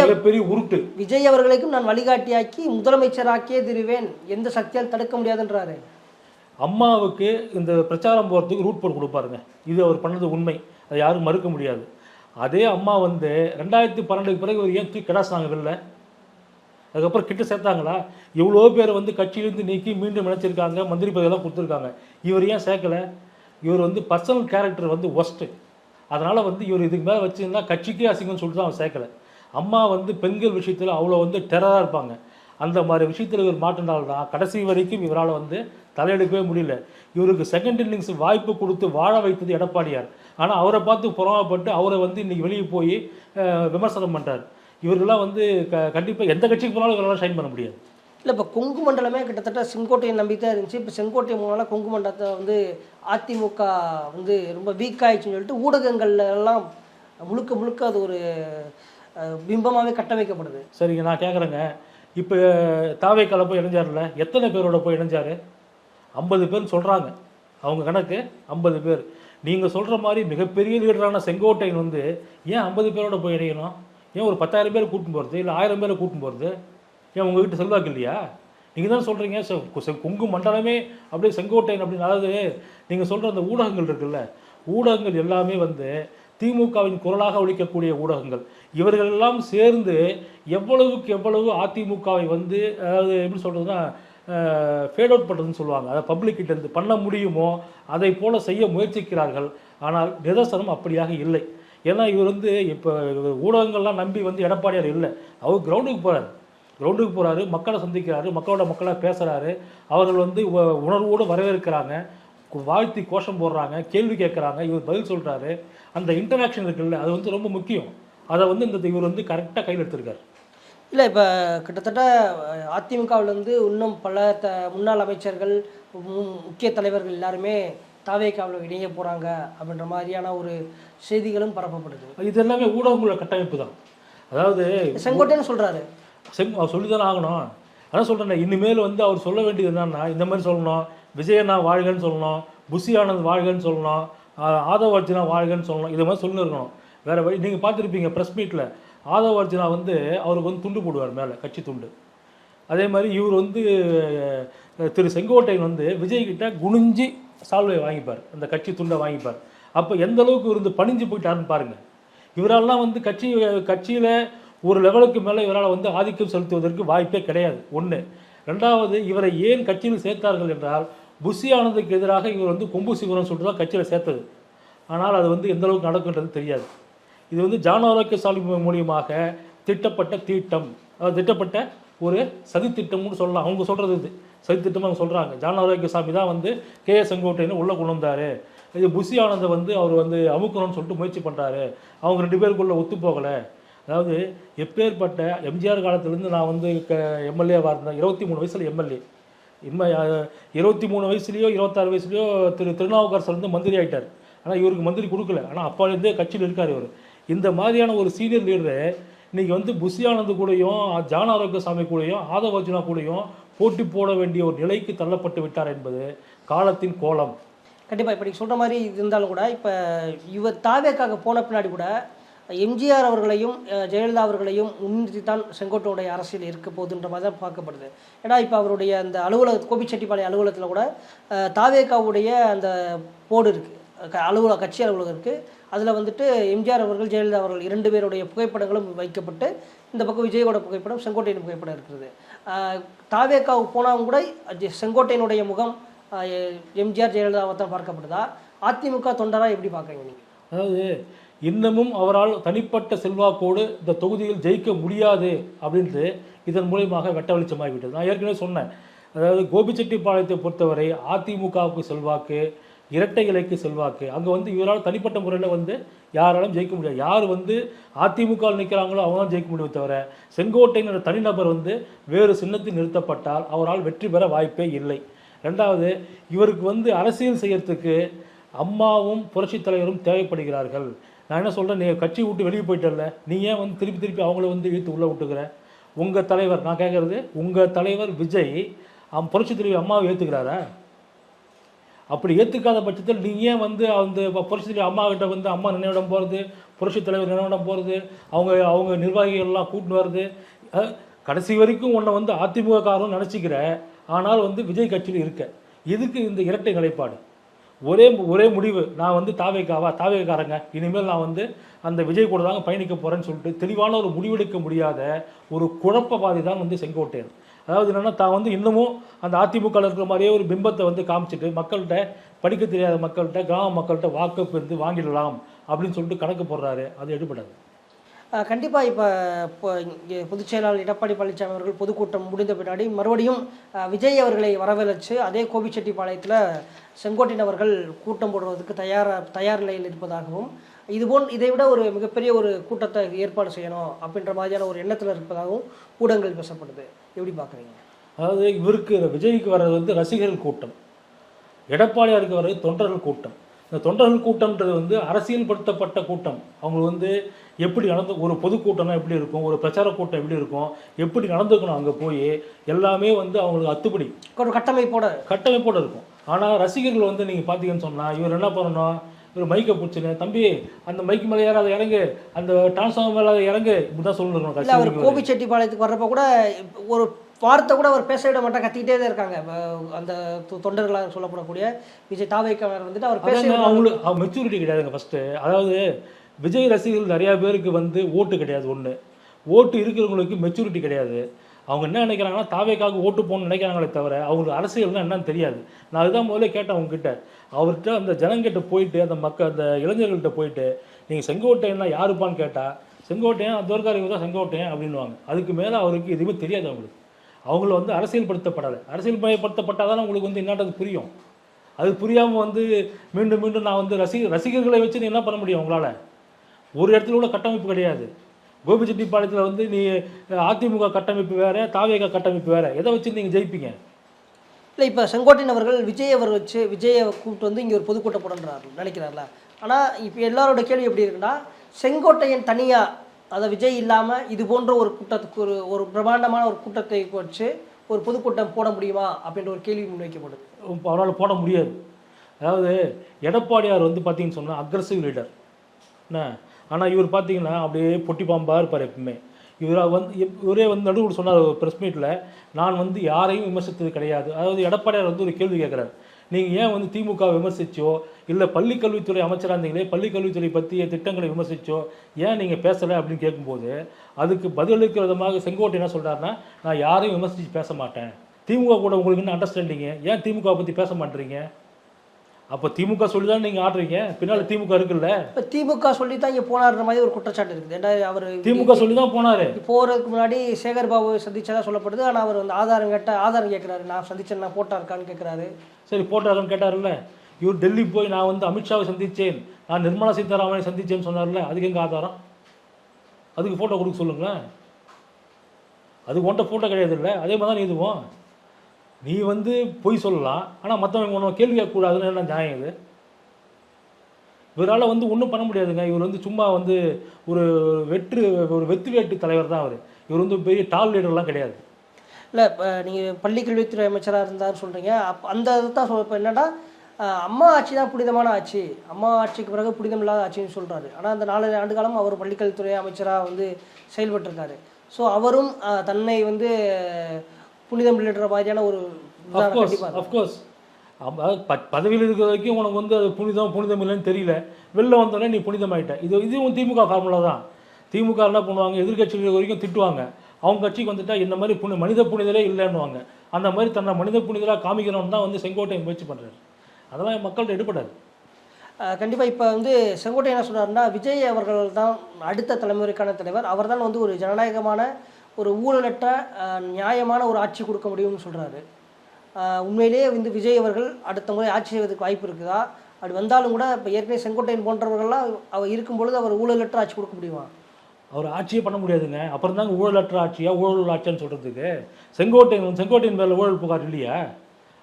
S2: மிகப்பெரிய உருட்டு.
S3: விஜய் அவர்களுக்கும் நான் வழிகாட்டியாக்கி முதலமைச்சராக்கியே திருவேன். எந்த சக்தியால் தடுக்க முடியாதுன்றாரு.
S2: அம்மாவுக்கு இந்த பிரச்சாரம் போகிறதுக்கு ரூட் போட்டு கொடுப்பாருங்க. இது அவர் பண்ணது உண்மை. அதை யாரும் மறுக்க முடியாது. அதே அம்மா வந்து ரெண்டாயிரத்தி பன்னெண்டுக்கு பிறகு இவர் ஏன் தூக்கி கிடாசினாங்க வெளில அதுக்கப்புறம் கிட்ட சேர்த்தாங்களா? இவ்வளோ பேர் வந்து கட்சியிலேருந்து நீக்கி மீண்டும் நினைச்சிருக்காங்க மந்திரி பதவியெல்லாம் கொடுத்துருக்காங்க. இவர் ஏன் சேர்க்கல? இவர் வந்து பர்சனல் கேரக்டர் வந்து ஒஸ்ட்டு அதனால் வந்து இவர் இதுக்கு மேலே வச்சுருந்தா கட்சிக்கே அசிங்கம்னு சொல்லிட்டு தான் அவன் சேர்க்கலை. அம்மா வந்து பெண்கள் விஷயத்தில் அவ்வளோ வந்து டெரராக இருப்பாங்க. அந்த மாதிரி விஷயத்தில் இவர் மாட்டினால்தான் கடைசி வரைக்கும் இவரால் வந்து தலையெடுக்கவே முடியல. இவருக்கு செகண்ட் இன்னிங்ஸ் வாய்ப்பு கொடுத்து வாழ வைத்தது எடப்பாடியார். ஆனால் அவரை பார்த்து புறமாப்பட்டு அவரை வந்து இன்றைக்கி வெளியே போய் விமர்சனம் பண்ணுறார் இவர்கள்லாம் வந்து க கண்டிப்பாக எந்த கட்சிக்கு போனாலும் இவரால் ஷைன் பண்ண முடியாது.
S3: இல்லை இப்போ கொங்கு மண்டலமே கிட்டத்தட்ட செங்கோட்டையை நம்பி தான் இருந்துச்சு. இப்போ செங்கோட்டை மூலம் கொங்கு மண்டலத்தை வந்து அதிமுக வந்து ரொம்ப வீக் ஆயிடுச்சுன்னு சொல்லிட்டு ஊடகங்கள்ல எல்லாம் முழுக்க முழுக்க அது ஒரு பிம்பமாகவே கட்டமைக்கப்படுது.
S2: சரிங்க நான் கேட்குறேங்க இப்போ தாவேக்கால போய் இணைஞ்சார்ல எத்தனை பேரோட போய் இணைஞ்சாரு? ஐம்பது பேர் சொல்கிறாங்க அவங்க கணக்கு ஐம்பது பேர். நீங்கள் சொல்கிற மாதிரி மிகப்பெரிய லீடரான செங்கோட்டையன் வந்து ஏன் ஐம்பது பேரோட போய் இணையணும்? ஏன் ஒரு பத்தாயிரம் பேர் கூட்டின்னு போகிறது இல்லை ஆயிரம் பேரை கூட்டின்னு போகிறது ஏன் உங்ககிட்ட செல்வாக்கு இல்லையா? நீங்கள் தான் சொல்கிறீங்க கொங்கு மண்டலமே அப்படியே செங்கோட்டையன் அப்படின்னு அதாவது நீங்கள் சொல்கிற அந்த ஊடகங்கள் இருக்குல்ல ஊடகங்கள் எல்லாமே வந்து திமுகவின் குரலாக ஒழிக்கக்கூடிய ஊடகங்கள். இவர்கள் எல்லாம் சேர்ந்து எவ்வளவுக்கு எவ்வளவு அதிமுகவை வந்து அதாவது எப்படி சொல்கிறதுனா ஃபேட் அவுட் பண்ணுறதுன்னு சொல்லுவாங்க. அதை இருந்து பண்ண முடியுமோ அதை போல் செய்ய முயற்சிக்கிறார்கள். ஆனால் நிதர்சனம் அப்படியாக இல்லை. ஏன்னா இவர் வந்து இப்போ ஊடகங்கள்லாம் நம்பி வந்து எடப்பாடியார் இல்லை. அவர் கிரவுண்டுக்கு போகிறார் கிரவுண்டுக்கு போகிறாரு மக்களை சந்திக்கிறாரு மக்களோட மக்களாக பேசுகிறாரு அவர்கள் வந்து உணர்வோடு வரவேற்கிறாங்க. வாழ்த்தி கோஷம் போடுறாங்க கேள்வி கேட்குறாங்க இவர் பதில் சொல்கிறாரு அந்த இன்டராக்ஷன் இருக்குல்ல அது வந்து ரொம்ப முக்கியம். அதை வந்து இந்த இவர் வந்து கரெக்டாக கையில் எடுத்திருக்காரு.
S3: இல்லை இப்போ கிட்டத்தட்ட அதிமுகவிலேருந்து இன்னும் பல த முன்னாள் அமைச்சர்கள் முக்கிய தலைவர்கள் எல்லாருமே தாவேக்காவில் இணைய போகிறாங்க அப்படின்ற மாதிரியான ஒரு செய்திகளும் பரப்பப்படுது.
S2: இது எல்லாமே ஊடகங்களோட கட்டமைப்பு தான். அதாவது
S3: செங்கோட்டைன்னு சொல்கிறாரு
S2: செங் அவர் சொல்லி தானே ஆகணும். அதான் சொல்கிறேன் இனிமேல் வந்து அவர் சொல்ல வேண்டியது என்னன்னா இந்த மாதிரி சொல்லணும். விஜயண்ணா வாழ்கன்னு சொல்லணும். புஷி ஆனந்த் வாழ்கன்னு சொல்லணும். ஆதவ அர்ஜுனா வாழ்கன்னு சொல்லணும். இது மாதிரி சொல்லி இருக்கணும். வேறு வழி நீங்கள் பார்த்துருப்பீங்க ப்ரெஸ் மீட்டில் ஆதவ அர்ஜுனா வந்து அவருக்கு வந்து துண்டு போடுவார் மேலே கட்சி துண்டு. அதே மாதிரி இவர் வந்து திரு செங்கோட்டையன் வந்து விஜய்கிட்ட குனிஞ்சி சால்வையை வாங்கிப்பார். அந்த கட்சி துண்டை வாங்கிப்பார். அப்போ எந்த அளவுக்கு இவர் வந்து பணிஞ்சு போயிட்டாருன்னு பாருங்கள் இவரெல்லாம் வந்து கட்சி கட்சியில் ஒரு லெவலுக்கு மேலே இவரால் வந்து ஆதிக்கம் செலுத்துவதற்கு வாய்ப்பே கிடையாது. ஒன்று ரெண்டாவது இவரை ஏன் கட்சியில் சேர்த்தார்கள் என்றால் புஷி ஆனந்துக்கு எதிராக இவர் வந்து கொம்பு சிவரம் சொல்லிட்டு தான் கட்சியில் சேர்த்தது. ஆனால் அது வந்து எந்த அளவுக்கு நடக்குன்றது தெரியாது. இது வந்து ஜான ஆரோக்கியசாமி மூலியமாக திட்டப்பட்ட தீட்டம். அதாவது திட்டப்பட்ட ஒரு சதி திட்டம்னு சொல்லலாம். அவங்க சொல்கிறது இது. சதி திட்டம் அவங்க சொல்கிறாங்க ஜான ஆரோக்கியசாமி தான் வந்து கே எஸ் செங்கோட்டையனை உள்ளே கொண்டு வந்தார். இது புஷி ஆனந்தை வந்து அவர் வந்து அமுக்கணும்னு சொல்லிட்டு முயற்சி பண்ணுறாரு அவங்க ரெண்டு பேருக்குள்ளே ஒத்து போகலை. அதாவது எப்பேற்பட்ட எம்ஜிஆர் காலத்துலேருந்து நான் வந்து க எம்எல்ஏவாக இருந்தேன். இருபத்தி மூணு வயசில் எம்எல்ஏ. இம்மை இருபத்தி மூணு வயசுலேயோ இருபத்தாறு வயசுலேயோ திரு திருநாவுக்கரசர் வந்து மந்திரி ஆகிட்டார் ஆனால் இவருக்கு மந்திரி கொடுக்கல. ஆனால் அப்பாலேருந்தே கட்சியில் இருக்கார் இவர். இந்த மாதிரியான ஒரு சீனியர் லீடரு இன்றைக்கி வந்து புஷியானந்த் கூடயும் ஜான ஆரோக்கியசாமி கூடயும் ஆதவ அர்ஜுனா கூடயும் போட்டி போட வேண்டிய ஒரு நிலைக்கு தள்ளப்பட்டு விட்டார் என்பது காலத்தின் கோலம்.
S3: கண்டிப்பாக இப்போ நீங்கள் சொல்கிற மாதிரி இருந்தாலும் கூட இப்போ இவர் தாவேக்காக போன பின்னாடி கூட எம்ஜிஆர் அவர்களையும் ஜெயலலிதா அவர்களையும் முன்னிறுத்தி தான் செங்கோட்டையுடைய அரசியல் இருக்க போகுதுன்ற மாதிரி தான் பார்க்கப்படுது. ஏன்னா இப்போ அவருடைய அந்த அலுவலக கோபிச்செட்டிப்பாளைய அலுவலகத்தில் கூட அஹ், தாவேக்காவுடைய அந்த போர்டு இருக்குது அலுவலக கட்சி அலுவலகம் இருக்குது அதில் வந்துட்டு எம்ஜிஆர் அவர்கள் ஜெயலலிதா அவர்கள் இரண்டு பேருடைய புகைப்படங்களும் வைக்கப்பட்டு இந்த பக்கம் விஜயோட புகைப்படம் செங்கோட்டையின் புகைப்படம் இருக்கிறது அஹ், தாவேக்காவுக்கு போனவங்க கூட செங்கோட்டையினுடைய முகம் எம்ஜிஆர் ஜெயலலிதாவை தான் பார்க்கப்படுதா? அதிமுக தொண்டராக எப்படி பார்க்குறீங்க நீங்கள்
S2: அதாவது இன்னமும் அவரால் தனிப்பட்ட செல்வாக்கோடு இந்த தொகுதியில் ஜெயிக்க முடியாது அப்படின்ட்டு இதன் மூலியமாக வெட்ட வெளிச்சமாகிவிட்டது நான் ஏற்கனவே சொன்னேன். அதாவது கோபிச்செட்டிப்பாளையத்தை பொறுத்தவரை அதிமுகவுக்கு செல்வாக்கு இரட்டை இலைக்கு செல்வாக்கு. அங்கே வந்து இவரால் தனிப்பட்ட முறையில் வந்து யாராலும் ஜெயிக்க முடியாது. யார் வந்து அதிமுக நிற்கிறாங்களோ அவங்க தான் ஜெயிக்க முடியும் தவிர செங்கோட்டையின தனிநபர் வந்து வேறு சின்னத்தில் நிறுத்தப்பட்டால் அவரால் வெற்றி பெற வாய்ப்பே இல்லை. ரெண்டாவது இவருக்கு வந்து அரசியல் செய்யறதுக்கு அம்மாவும் புரட்சித் தலைவரும் தேவைப்படுகிறார்கள். நான் என்ன சொல்கிறேன் நீ கட்சி விட்டு வெளியே போயிட்டல நீ ஏன் வந்து திருப்பி திருப்பி அவங்கள வந்து இழுத்து உள்ளே விட்டுக்கிற? உங்கள் தலைவர் நான் கேட்குறது உங்கள் தலைவர் விஜய் அவன் புரட்சி தலைவர் அம்மாவை ஏற்றுக்கிறாரா அப்படி ஏற்றுக்காத பட்சத்தில் நீ ஏன் வந்து அந்த புரட்சி தலைவர் அம்மா கிட்ட வந்து அம்மா நினைவிடம் போகிறது புரட்சி தலைவர் நினைவிடம் போகிறது அவங்க அவங்க நிர்வாகிகள்லாம் கூட்டின்னு வருது கடைசி வரைக்கும் உன்னை வந்து அதிமுக காரணம் நினச்சிக்கிற ஆனால் வந்து விஜய் கட்சியில் இருக்க. எதுக்கு இந்த இரட்டை நிலைப்பாடு. ஒரே ஒரே முடிவு. நான் வந்து தாவேக்காவா தாவேக்காரங்க இனிமேல் நான் வந்து அந்த விஜய் கூட தாங்க பயணிக்க போகிறேன்னு சொல்லிட்டு தெளிவான ஒரு முடிவெடுக்க முடியாத ஒரு குழப்பவாதி தான் வந்து செங்கோட்டையன். அதாவது என்னென்னா தான் வந்து இன்னமும் அந்த அதிமுக இருக்கிற மாதிரியே ஒரு பிம்பத்தை வந்து காமிச்சிட்டு மக்கள்கிட்ட படிக்க தெரியாத மக்கள்கிட்ட கிராம மக்கள்கிட்ட வாக்கு வந்து வாங்கிடலாம் அப்படின்னு சொல்லிட்டு கணக்கு போடுறாரு. அது எடுபடாது.
S3: கண்டிப்பாக இப்போ இப்போ இங்கே பொதுச் செயலாளர் எடப்பாடி பழனிசாமி அவர்கள் பொதுக்கூட்டம் முடிந்த பின்னாடி மறுபடியும் விஜய் அவர்களை வரவழைச்சு அதே கோபிச்செட்டிப்பாளையத்தில் செங்கோட்டையன் அவர்கள் கூட்டம் போடுவதற்கு தயாராக தயார் நிலையில் இருப்பதாகவும் இதுபோல் இதை விட ஒரு மிகப்பெரிய ஒரு கூட்டத்தை ஏற்பாடு செய்யணும் அப்படின்ற மாதிரியான ஒரு எண்ணத்தில் இருப்பதாகவும் ஊடகங்கள் பேசப்படுது. எப்படி பார்க்குறீங்க
S2: அதாவது இவருக்கு விஜய்க்கு வர்றது வந்து ரசிகர்கள் கூட்டம். எடப்பாடியாருக்கு வர்றது தொண்டர்கள் கூட்டம். இந்த தொண்டர்கள் கூட்டம்ன்றது வந்து அரசியல்படுத்தப்பட்ட கூட்டம். அவங்க வந்து எப்படி நடந்து ஒரு பொதுக்கூட்டம்னா எப்படி இருக்கும்? ஒரு பிரச்சார கூட்டம் எப்படி இருக்கும்? எப்படி நடந்துக்கணும் அங்கே போய்? எல்லாமே வந்து அவங்களுக்கு அத்துப்படி.
S3: ஒரு கட்டமைப்போட.
S2: கட்டமைப்போடு இருக்கும். ஆனால் ரசிகர்கள் வந்து நீங்கள் பார்த்தீங்கன்னு சொன்னால் இவர் என்ன பண்ணணும்? இவர் மைக்கை பிடிச்சின்னு தம்பி அந்த மைக்கு மேலே ஏறாத இறங்கு. அந்த டிரான்ஸ்ஃபார்மர் மேலே இறங்கு. இப்படி தான் சொல்லணும்
S3: அவர். கோபிச்செட்டிப்பாளையத்துக்கு வர்றப்ப கூட ஒரு வார்த்தை கூட அவர் பேச விட மாட்டா கத்திக்கிட்டே தான் இருக்காங்க. அந்த தொண்டர்களாக சொல்லப்படக்கூடிய விஜய் தாவைக்காரர் வந்துட்டு அவர் பேச
S2: அவங்களுக்கு அவங்க மெச்சூரிட்டி கிடையாதுங்க ஃபஸ்ட்டு அதாவது விஜய் ரசிகர்கள் நிறையா பேருக்கு வந்து ஓட்டு கிடையாது ஒன்று ஓட்டு இருக்கிறவங்களுக்கு மெச்சூரிட்டி கிடையாது. அவங்க என்ன நினைக்கிறாங்கன்னா தாவேக்காக ஓட்டு போகணும்னு நினைக்கிறாங்களே தவிர அவங்களுக்கு அரசியல்னா என்னன்னு தெரியாது. நான் அதுதான் முதல்ல கேட்டேன் அவங்க கிட்ட அவர்கிட்ட அந்த ஜனங்கிட்ட போயிட்டு அந்த மக்கள் அந்த இளைஞர்கள்ட்ட போயிட்டு நீங்கள் செங்கோட்டையன்னா யாருப்பான்னு கேட்டால் செங்கோட்டையன் துவர்காரிங்க தான் செங்கோட்டையன் அப்படின்னுவாங்க. அதுக்கு மேலே அவருக்கு எதுவுமே தெரியாது அவங்களுக்கு. அவங்கள வந்து அரசியல்படுத்தப்படாது. அரசியல்படுத்தப்பட்டால் தான் உங்களுக்கு வந்து என்னன்றது புரியும். அது புரியாமல் வந்து மீண்டும் மீண்டும் நான் வந்து ரசிக ரசிகர்களை வச்சு நீ என்ன பண்ண முடியும் உங்களால்? ஒரு இடத்துல கூட கட்டமைப்பு கிடையாது. கோபிச்செட்டிப்பாளையத்தில் வந்து நீ அதிமுக கட்டமைப்பு வேறு தாவேக கட்டமைப்பு வேறு. எதை வச்சு நீங்கள் ஜெயிப்பீங்க?
S3: இல்லை இப்போ செங்கோட்டையன் அவர்கள் விஜய் அவர் வச்சு விஜயை கூப்பிட்டு வந்து இங்கே ஒரு பொதுக்கூட்டம் போடன்றாரு நினைக்கிறார்ல. ஆனால் இப்போ எல்லாரோட கேள்வி எப்படி இருக்குன்னா செங்கோட்டையன் தனியாக அதை விஜய் இல்லாமல் இது போன்ற ஒரு கூட்டத்துக்கு ஒரு ஒரு பிரம்மாண்டமான ஒரு கூட்டத்தை வச்சு ஒரு பொதுக்கூட்டம் போட முடியுமா அப்படின்ற ஒரு கேள்வி முன்வைக்கப்படுது
S2: அவரால் போட முடியாது. அதாவது எடப்பாடியார் வந்து பார்த்தீங்கன்னு சொன்னால் அக்ரஸிவ் லீடர் என்ன? ஆனால் இவர் பார்த்தீங்கன்னா அப்படியே பொட்டி பாம்பாக இருப்பார் எப்பவுமே. இவராக வந்து இவரே வந்து நடுவில் சொன்னார் ப்ரெஸ் மீட்டில் நான் வந்து யாரையும் விமர்சித்தது கிடையாது. அதாவது எடப்பாடியார் வந்து ஒரு கேள்வி கேட்குறாரு நீங்கள் ஏன் வந்து திமுக விமர்சிச்சோ இல்லை பள்ளிக்கல்வித்துறை அமைச்சராக இருந்தீங்களே பள்ளிக்கல்வித்துறை பற்றிய திட்டங்களை விமர்சிச்சோ ஏன் நீங்கள் பேசலை அப்படின்னு கேட்கும்போது அதுக்கு பதிலளிக்கிற விதமாக செங்கோட்டை என்ன சொல்கிறாருன்னா நான் யாரையும் விமர்சித்து பேச மாட்டேன். திமுக கூட உங்களுக்கு என்ன அண்டர்ஸ்டாண்டிங்கு ஏன் திமுக பற்றி பேச மாட்டேறீங்க? அப்போ திமுக சொல்லி தான் நீங்கள் ஆடுறீங்க? பின்னால் திமுக இருக்குல்ல?
S3: இப்போ திமுக சொல்லி தான் இங்கே போனார்ன்ற மாதிரி ஒரு குற்றச்சாட்டு இருக்குது. ஏன்னா அவர்
S2: திமுக சொல்லி தான் போனார்
S3: போகிறதுக்கு முன்னாடி சேகர் பாபு சந்திச்சதா சொல்லப்படுது. ஆனால் அவர் வந்து ஆதாரம் கேட்ட ஆதாரம் கேட்குறாரு நான் சந்திச்சேன் நான் போட்டா இருக்கான்னு கேட்குறாரு
S2: சரி போட்டாருன்னு கேட்டார்ல இவர் டெல்லி போய் நான் வந்து அமித்ஷாவை சந்தித்தேன் நான் நிர்மலா சீதாராமனை சந்திச்சேன்னு சொன்னார்ல அதுக்கு எங்க ஆதாரம்? அதுக்கு ஃபோட்டோ கொடுக்க சொல்லுங்களேன். அதுக்கு ஒன்ட்ட ஃபோட்டோ கிடையாது இல்லை அதே மாதிரி தான் நீ இதுவும்? நீ வந்து பொய் சொல்லலாம் ஆனால் மற்றவங்க ஒன்றும் கேள்வி கேட்கக்கூடாதுன்னு என்ன நியாயம் இது? இவரால் வந்து ஒன்றும் பண்ண முடியாதுங்க. இவர் வந்து சும்மா வந்து ஒரு வெற்று ஒரு வெத்து வேட்டு தலைவர் தான் அவர். இவர் வந்து பெரிய டால் லீடர்லாம் கிடையாது.
S3: இல்லை இப்போ நீங்கள் பள்ளிக்கல்வித்துறை அமைச்சராக இருந்தார் சொல்கிறீங்க அப் அந்த இதை தான் சொல் இப்போ என்னன்னா அம்மா ஆட்சி தான் புனிதமான ஆட்சி. அம்மா ஆட்சிக்கு பிறகு புனிதம் இல்லாத ஆட்சின்னு சொல்கிறாரு ஆனால் அந்த நாலு ஆண்டு காலம் அவர் பள்ளிக்கல்வித்துறை அமைச்சராக வந்து செயல்பட்டிருக்காரு. ஸோ அவரும் தன்னை வந்து புனிதம் இல்லைன்ற மாதிரியான ஒரு
S2: அஃப்கோர்ஸ் அஃப்கோர்ஸ் பதவியில் இருக்கிற வரைக்கும் உனக்கு வந்து அது புனிதம் புனிதம் இல்லைன்னு தெரியல. வெளில வந்தோடனே நீ புனிதமாயிட்ட. இது இதுவும் திமுக ஃபார்முலா தான். திமுக என்ன பண்ணுவாங்க? எதிர்க்கட்சிகள் வரைக்கும் திட்டுவாங்க. அவங்க கட்சிக்கு வந்துட்டா இந்த மாதிரி புனி மனித புனிதரே இல்லைன்னுவாங்க. அந்த மாதிரி தன்னை மனித புனிதராக காமிக்கணும்னு தான் வந்து செங்கோட்டையை முயற்சி பண்ணுறாரு அதெல்லாம் மக்கள்கிட்ட எடுபடாது.
S3: கண்டிப்பாக இப்போ வந்து செங்கோட்டை என்ன சொன்னார்னா விஜய் அவர்கள் தான் அடுத்த தலைமுறைக்கான தலைவர். அவர் தான் வந்து ஒரு ஜனநாயகமான ஒரு ஊழலற்ற நியாயமான ஒரு ஆட்சி கொடுக்க முடியும்னு சொல்கிறாரு உண்மையிலேயே வந்து விஜய் அவர்கள் அடுத்த முறை ஆட்சி செய்வதற்கு வாய்ப்பு இருக்குதா? அப்படி வந்தாலும் கூட இப்போ ஏற்கனவே செங்கோட்டையன் போன்றவர்கள்லாம் அவர் இருக்கும் பொழுது அவர் ஊழலற்ற ஆட்சி கொடுக்க முடியுமா?
S2: அவர் ஆட்சியே பண்ண முடியாதுங்க. அப்புறம் தாங்க ஊழலற்ற ஆட்சியா ஊழல் ஆட்சியான்னு சொல்கிறதுக்கு செங்கோட்டையன் செங்கோட்டையன் பேரில் ஊழல் புகார் இல்லையா?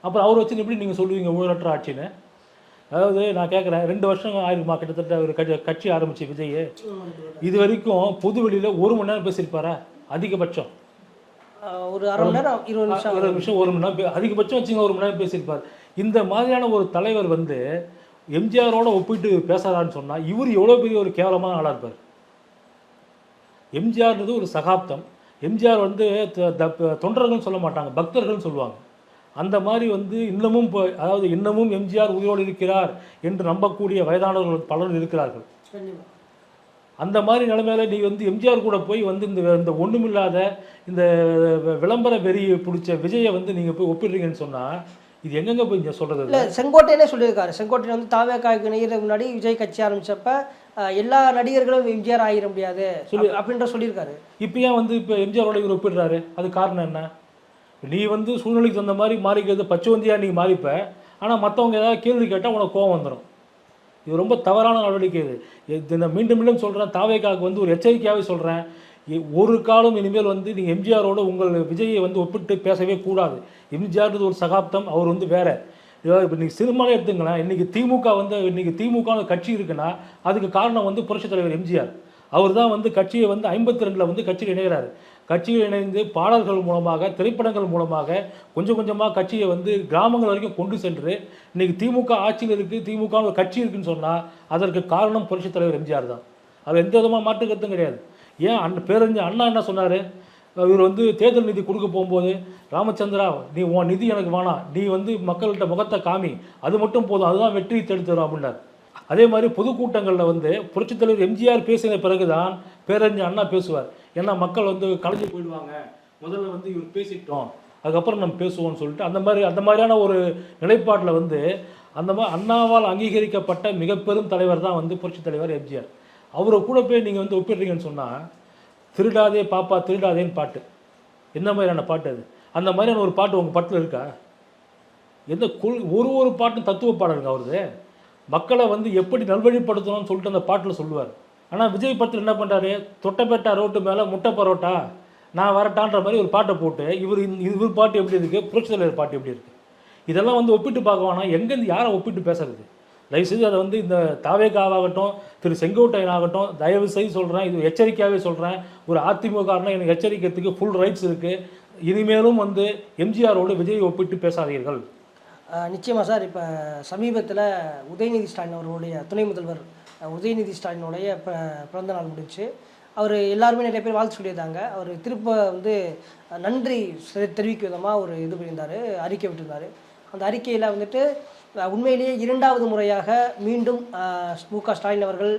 S2: அப்புறம் அவர் வச்சு எப்படி நீங்கள் சொல்லுவீங்க ஊழலற்ற ஆட்சின்னு? அதாவது நான் கேட்குறேன் ரெண்டு வருஷம் ஆயிருக்குமா? கிட்டத்தட்ட ஒரு கட்சி கட்சி ஆரம்பிச்சு விஜய் இது வரைக்கும் பொது வெளியில் ஒரு மணி நேரம் பேசியிருப்பாரா? அதிகபட்சம்.
S3: ஒரு அரை மணி நேரம் இருபது நிமிஷம்
S2: இருபது நிமிஷம் ஒரு மணி நேரம் அதிகபட்சம் வச்சுங்க ஒரு மணி நேரம் பேசியிருப்பார். இந்த மாதிரியான ஒரு தலைவர் வந்து எம்ஜிஆரோட ஒப்பிட்டு பேசுறான்னு சொன்னால் இவர் எவ்வளோ பெரிய ஒரு கேவலமான ஆளாக இருப்பார். எம்ஜிஆர்ன்றது ஒரு சகாப்தம். எம்ஜிஆர் வந்து தொண்டர்கள்னு சொல்ல மாட்டாங்க பக்தர்கள்னு சொல்லுவாங்க. அந்த மாதிரி வந்து இன்னமும் இப்போ அதாவது இன்னமும் எம்ஜிஆர் உயிரோடு இருக்கிறார் என்று நம்பக்கூடிய வயதானவர்கள் பலர் இருக்கிறார்கள். அந்த மாதிரி நிலைமையில நீ வந்து எம்ஜிஆர் கூட போய் வந்து இந்த இந்த ஒண்ணுமில்லாத இந்த விளம்பர வெறியை பிடிச்ச விஜயை வந்து நீங்கள் போய் ஒப்பிடுறீங்கன்னு சொன்னால் இது எங்கெங்க போய் இங்கே சொல்கிறது
S3: இல்லை செங்கோட்டையனே சொல்லியிருக்காரு. செங்கோட்டையன் வந்து தாவேக்காய்க்கு இணையதுக்கு முன்னாடி விஜய் கட்சி ஆரம்பிச்சப்ப அஹ், எல்லா நடிகர்களும் எம்ஜிஆர் ஆகிட முடியாது. சொல்லி அப்படின்ற சொல்லியிருக்காரு.
S2: இப்போ ஏன் வந்து இப்போ எம்ஜிஆரோட இவர் ஒப்பிடுறாரு? அது காரணம் என்ன? நீ வந்து சூழ்நிலைக்கு தகுந்த மாதிரி மாறிக்கிறது பச்சவந்தியாக நீ மாறிப்ப. ஆனால் மற்றவங்க ஏதாவது கேள்வி கேட்டால் உனக்கு கோவம் வந்துடும் இது ரொம்ப தவறான நடவடிக்கை இது. இது நான் மீண்டும் மீண்டும் சொல்கிறேன் தாவேக்காவுக்கு வந்து ஒரு எச்சரிக்கையாகவே சொல்கிறேன் ஒரு காலம் இனிமேல் வந்து நீங்கள் எம்ஜிஆரோட உங்கள் விஜயை வந்து ஒப்பிட்டு பேசவே கூடாது. எம்ஜிஆர்ன்றது ஒரு சகாப்தம் அவர் வந்து வேறு. இப்போ இன்னைக்கு சினிமாலே எடுத்துங்களேன் இன்றைக்கி திமுக வந்து இன்றைக்கி திமுக கட்சி இருக்குன்னா அதுக்கு காரணம் வந்து புரட்சித் தலைவர் எம்ஜிஆர். அவர் தான் வந்து கட்சியை வந்து ஐம்பத்தி ரெண்டில் வந்து கட்சியில் இணைகிறார். கட்சியில் இணைந்து பாடல்கள் மூலமாக திரைப்படங்கள் மூலமாக கொஞ்சம் கொஞ்சமாக கட்சியை வந்து கிராமங்கள் வரைக்கும் கொண்டு சென்று இன்னைக்கு திமுக ஆட்சியில் இருக்குது திமுக ஒரு கட்சி இருக்குன்னு சொன்னால் அதற்கு காரணம் புரட்சித் தலைவர் எம்ஜிஆர் தான். அது எந்த விதமாக மாற்று கருத்தும் கிடையாது. ஏன் அண்ணன் பேரறிஞர் அண்ணா என்ன சொன்னார்? இவர் வந்து தேர்தல் நிதி கொடுக்க போகும்போது ராமச்சந்திரா நீ உன் நிதி எனக்கு வேணாம். நீ வந்து மக்கள்கிட்ட முகத்தை காமி. அது மட்டும் போதும். அதுதான் வெற்றி தரும் அப்படின்னார். அதே மாதிரி பொதுக்கூட்டங்களில் வந்து புரட்சித் தலைவர் எம்ஜிஆர் பேசின பிறகுதான் பேரறிஞர் அண்ணா பேசுவார். ஏன்னா மக்கள் வந்து கலைஞ்சு போயிடுவாங்க. முதல்ல வந்து இவர் பேசிட்டோம். அதுக்கப்புறம் நம்ம பேசுவோம்னு சொல்லிட்டு அந்த மாதிரி அந்த மாதிரியான ஒரு நிலைப்பாட்டில் வந்து அந்த மாதிரி அண்ணாவால் அங்கீகரிக்கப்பட்ட மிக பெரும் தலைவர் தான் வந்து புரட்சித் தலைவர் எம்ஜிஆர். அவரை கூட போய் நீங்கள் வந்து ஒப்பிடுறீங்கன்னு சொன்னால் திருடாதே பாப்பா திருடாதேன்னு பாட்டு. என்ன மாதிரியான பாட்டு அது? அந்த மாதிரியான ஒரு பாட்டு உங்கள் பாட்டில் இருக்கா? எந்த கொள் ஒரு ஒரு பாட்டும் தத்துவ பாடலுங்க அவருது. மக்களை வந்து எப்படி நல்வழிப்படுத்தணும்னு சொல்லிட்டு அந்த பாட்டில் சொல்லுவார். ஆனால் விஜய் படத்தில் என்ன பண்ணுறாரு தொட்டப்பேட்டா ரோட்டு மேலே முட்டை பரோட்டா. நான் வரட்டான்ற மாதிரி ஒரு பாட்டை போட்டு இவர் இவர் பாட்டு எப்படி இருக்குது புரட்சி தலைவர் பாட்டு எப்படி இருக்குது இதெல்லாம் வந்து ஒப்பிட்டு பார்க்கவானா எங்கேருந்து யாரை ஒப்பிட்டு பேசுறது? தயவுசெய்து அதை வந்து இந்த தாவேகாவாகட்டும் திரு செங்கோட்டையன் ஆகட்டும் தயவு செய்து சொல்கிறேன் இது எச்சரிக்கையாகவே சொல்கிறேன் ஒரு அதிமுக எனக்கு எச்சரிக்கிறதுக்கு ஃபுல் ரைட்ஸ் இருக்குது இனிமேலும் வந்து எம்ஜிஆரோடு விஜய் ஒப்பிட்டு பேசாதீர்கள்.
S3: நிச்சயமாக சார். இப்போ சமீபத்தில் உதயநிதி ஸ்டாலின் அவர்களுடைய துணை முதல்வர் உதயநிதி ஸ்டாலினுடைய ப- பிறந்த நாள் முடிச்சு அவர் எல்லாருமே நிறைய பேர் வாழ்த்து சொல்லியிருந்தாங்க. அவர் திருப்ப வந்து நன்றி தெரிவிக்கும் விதமாக ஒரு இது பண்ணியிருந்தார் அறிக்கை விட்டுருந்தார். அந்த அறிக்கையில் வந்துட்டு உண்மையிலேயே இரண்டாவது முறையாக மீண்டும் மு க ஸ்டாலின் அவர்கள்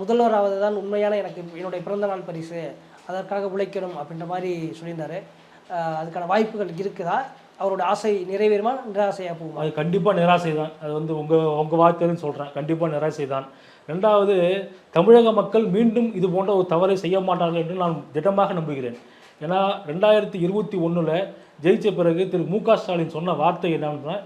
S3: முதல்வராவது தான் உண்மையான எனக்கு என்னுடைய பிறந்த நாள் பரிசு அதற்காக உழைக்கணும் அப்படின்ற மாதிரி சொல்லியிருந்தார். அதுக்கான வாய்ப்புகள் இருக்குதா? அவரோட ஆசை நிறைவேறுமா? நிராசையாக போகுமா?
S2: அது கண்டிப்பாக நிராசை தான் அது வந்து உங்கள் உங்கள் வார்த்தைன்னு சொல்கிறேன் கண்டிப்பாக நிராசை தான் ரெண்டாவது தமிழக மக்கள் மீண்டும் இது போன்ற ஒரு தவறை செய்ய மாட்டார்கள் என்று நான் திட்டமாக நம்புகிறேன். ஏன்னா ரெண்டாயிரத்தி இருபத்தி ஒன்றில் ஜெயிச்ச பிறகு திரு மு க ஸ்டாலின் சொன்ன வார்த்தை என்னன்னா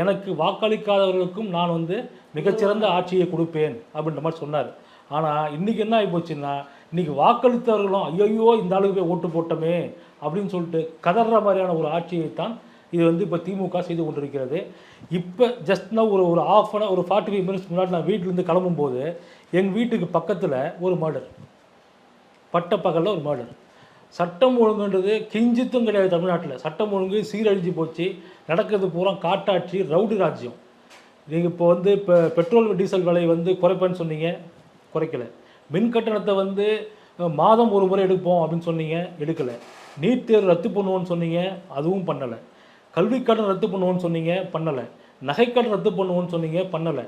S2: எனக்கு வாக்களிக்காதவர்களுக்கும் நான் வந்து மிகச்சிறந்த ஆட்சியை கொடுப்பேன் அப்படின்ற மாதிரி சொன்னார். ஆனால் இன்றைக்கி என்ன ஆகி போச்சுன்னா இன்றைக்கி வாக்களித்தவர்களும் ஐயோ இந்த அளவுக்கு போய் ஓட்டு போட்டோமே அப்படின்னு சொல்லிட்டு கதற மாதிரியான ஒரு ஆட்சியை தான் இது வந்து இப்போ திமுக செய்து கொண்டிருக்கிறது. இப்போ ஜஸ்ட் நான் ஒரு ஒரு ஆஃப் அன் ஒரு ஃபார்ட்டி ஃபைவ் மினிட்ஸ் முன்னாடி நான் வீட்டிலேருந்து கிளம்பும்போது எங்கள் வீட்டுக்கு பக்கத்தில் ஒரு மர்டர் பட்டப்பகலில் ஒரு மர்டர் சட்டம் ஒழுங்குன்றது கிஞ்சித்தும் கிடையாது தமிழ்நாட்டில். சட்டம் ஒழுங்கு சீரழிஞ்சு போச்சு. நடக்கிறது பூரா காட்டாட்சி ரவுடி ராஜ்யம். நீங்கள் இப்போ வந்து இப்போ பெட்ரோல் டீசல் விலை வந்து குறைப்பேன்னு சொன்னீங்க. குறைக்கல. மின் கட்டணத்தை வந்து மாதம் ஒரு முறை எடுப்போம் அப்படின்னு சொன்னீங்க. எடுக்கலை. நீட் தேர்வு ரத்து பண்ணுவோன்னு சொன்னீங்க. அதுவும் பண்ணலை. கல்விக்கடன் ரத்து பண்ணுவோன்னு சொன்னீங்க பண்ணலை. நகைக்கடன் ரத்து பண்ணுவோன்னு சொன்னீங்க பண்ணலை.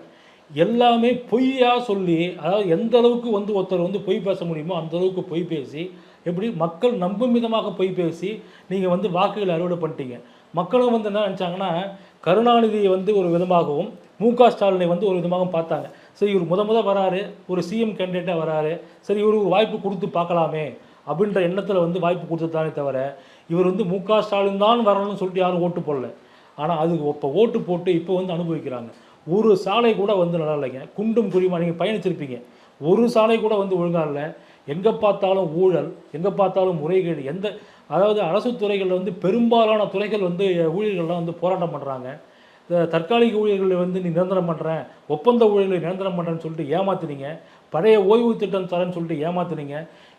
S2: எல்லாமே பொய்யா சொல்லி அதாவது எந்த அளவுக்கு வந்து ஒருத்தர் வந்து பொய் பேச முடியுமோ அந்த அளவுக்கு பொய் பேசி எப்படி மக்கள் நம்பும் விதமாக பொய் பேசி நீங்கள் வந்து வாக்குகளை அறுவடை பண்ணிட்டீங்க. மக்களும் வந்து என்ன நினச்சாங்கன்னா கருணாநிதியை வந்து ஒரு விதமாகவும் மு க ஸ்டாலினை வந்து ஒரு விதமாகவும் பார்த்தாங்க. சரி இவர் முத முத வராரு ஒரு சிஎம் கேண்டிடேட்டாக வராரு சரி இவருக்கு ஒரு வாய்ப்பு கொடுத்து பார்க்கலாமே அப்படின்ற எண்ணத்தில் வந்து வாய்ப்பு கொடுத்ததானே தவிர இவர் வந்து மு க ஸ்டாலின் தான் வரணும்னு சொல்லிட்டு யாரும் ஓட்டு போடல. ஆனால் அதுக்கு இப்போ ஓட்டு போட்டு இப்போ வந்து அனுபவிக்கிறாங்க. ஒரு சாலை கூட வந்து நல்லா இல்லைங்க. குண்டும் குழியுமா? நீங்கள் பயணிச்சிருப்பீங்க. ஒரு சாலை கூட வந்து ஒழுங்காக இல்லை. எங்கே பார்த்தாலும் ஊழல் எங்கே பார்த்தாலும் முறைகேடு எந்த அதாவது அரசு துறைகளில் வந்து பெரும்பாலான துறைகள் வந்து ஊழியர்கள்லாம் வந்து போராட்டம் பண்ணுறாங்க தற்காலிக ஊழியர்களை வந்து நீ நிரந்தரம் பண்ணுறேன் ஒப்பந்த ஊழியர்களை நிரந்தரம் பண்ணுறேன்னு சொல்லிட்டு ஏமாத்துனீங்க. பழைய ஓய்வு திட்டம் தரேன்னு சொல்லிட்டு ஏமாத்துனீங்க.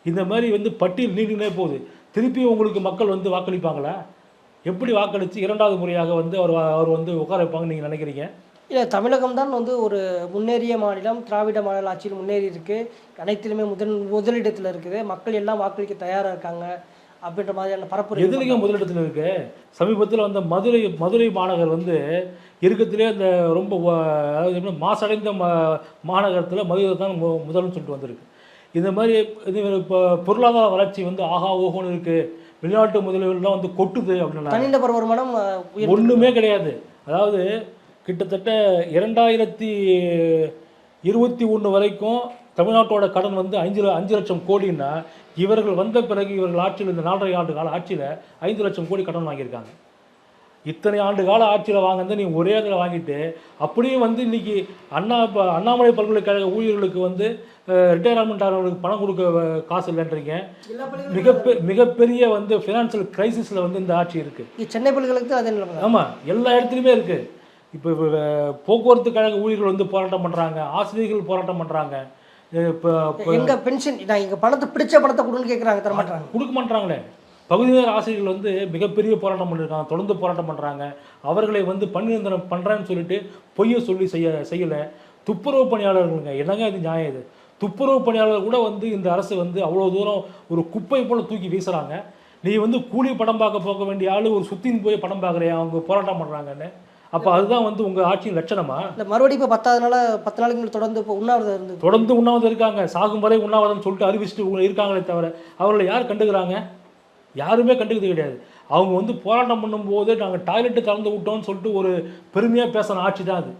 S2: இந்த மாதிரி வந்து பட்டியல் நீண்டுனே போகுது. திருப்பி உங்களுக்கு மக்கள் வந்து வாக்களிப்பாங்களா? எப்படி வாக்களித்து இரண்டாவது முறையாக வந்து அவர் அவர் வந்து உட்கார வைப்பாங்கன்னு நீங்கள் நினைக்கிறீங்க?
S3: இல்லை தமிழகம் தான் வந்து ஒரு முன்னேறிய மாநிலம் திராவிட மாடல் ஆட்சியில் முன்னேறி இருக்கு. அனைத்திலுமே முதல் முதலிடத்தில் இருக்குது. மக்கள் எல்லாம் வாக்களிக்க தயாராக இருக்காங்க அப்படின்ற மாதிரியான பரப்புரை
S2: எதுலையும் முதலிடத்தில் இருக்கு? சமீபத்தில் வந்த மதுரை மதுரை மாநகர் வந்து இருக்கத்திலே அந்த ரொம்ப அதாவது மாசடைந்த மாநகரத்தில் மதுரை தான் முதல்னு சொல்லிட்டு வந்திருக்கு. இந்த மாதிரி இது இப்போ பொருளாதார வளர்ச்சி வந்து ஆஹா ஓஹோன்னு இருக்கு. வெளிநாட்டு முதலீடுலாம் வந்து கொட்டுது அப்படின்னா
S3: தனிநபர் வருமானம்
S2: ஒன்றுமே கிடையாது. அதாவது கிட்டத்தட்ட இரண்டாயிரத்தி இருபத்தி ஒன்று வரைக்கும் தமிழ்நாட்டோட கடன் வந்து அஞ்சு அஞ்சு லட்சம் கோடின்னா இவர்கள் வந்த பிறகு இவர்கள் ஆட்சியில் இந்த நாலரை ஆண்டு கால ஆட்சியில் ஐந்து லட்சம் கோடி கடன் வாங்கியிருக்காங்க. இத்தனை ஆண்டு கால ஆட்சியில் வாங்கினதை நீ ஒரே இதில் வாங்கிட்டு அப்படியே வந்து இன்னைக்கு அண்ணா ப- அண்ணாமலை பல்கலைக்கழக ஊழியர்களுக்கு வந்து ரிட்டையர்மெண்ட் ஆகிறவங்களுக்கு பணம் கொடுக்க காசு இல்லைன்றீங்க. மிகப்பெ மிகப்பெரிய வந்து ஃபினான்ஷியல் கிரைசிஸில் வந்து இந்த ஆட்சி இருக்குது
S3: சென்னை பல்கலைக்கழகத்தில் அதே.
S2: ஆமாம் எல்லா இடத்துலையுமே இருக்குது இப்போ போக்குவரத்து கழக ஊழியர்கள் வந்து போராட்டம் பண்ணுறாங்க ஆசிரியர்கள் போராட்டம் பண்ணுறாங்க இப்போ
S3: எங்க பென்ஷன் நான் எங்க பணத்தை பிடிச்ச பணத்தை கொடுன்னு கேட்குறாங்க தர மாட்டாங்க
S2: கொடுக்க மாட்டாங்களே பகுதி நேர ஆசிரியர்கள் வந்து மிகப்பெரிய போராட்டம் பண்ணியிருக்காங்க தொடர்ந்து போராட்டம் பண்ணுறாங்க அவர்களை வந்து பணிநிரந்தரம் பண்ணுறேன்னு சொல்லிட்டு பொய்யை சொல்லி செய்ய செய்யலை. துப்புரவு பணியாளர்களுங்க என்னங்க இது நியாயம் இது? துப்புரவு பணியாளர் கூட வந்து இந்த அரசு வந்து அவ்வளோ தூரம் ஒரு குப்பை போல் தூக்கி வீசுகிறாங்க நீ வந்து கூலி படம் பார்க்க போக வேண்டிய ஆளு ஒரு சுத்தின் போய் படம் பார்க்குறியா அவங்க போராட்டம் பண்ணுறாங்கன்னு அப்போ அதுதான் வந்து உங்கள் ஆட்சியின் லட்சணமா?
S3: இந்த மறுபடியும் இப்போ பத்தாவது நாளா பத்து நாளைக்கு தொடர்ந்து இப்போ உண்ணாவிரதம் இருந்து
S2: தொடர்ந்து உண்ணாவிரதம் இருக்காங்க. சாகும் வரை உண்ணாவிரதம் சொல்லிட்டு அறிவிச்சுட்டு இருக்காங்களே தவிர அவர்களை யார் கண்டுக்கிறாங்க? யாருமே கண்டுக்கிறது கிடையாது. அவங்க வந்து போராட்டம் பண்ணும்போது நாங்கள் டாய்லெட்டு திறந்து விட்டோம்னு சொல்லிட்டு ஒரு பெருமையாக பேசின ஆட்சி தான் அது.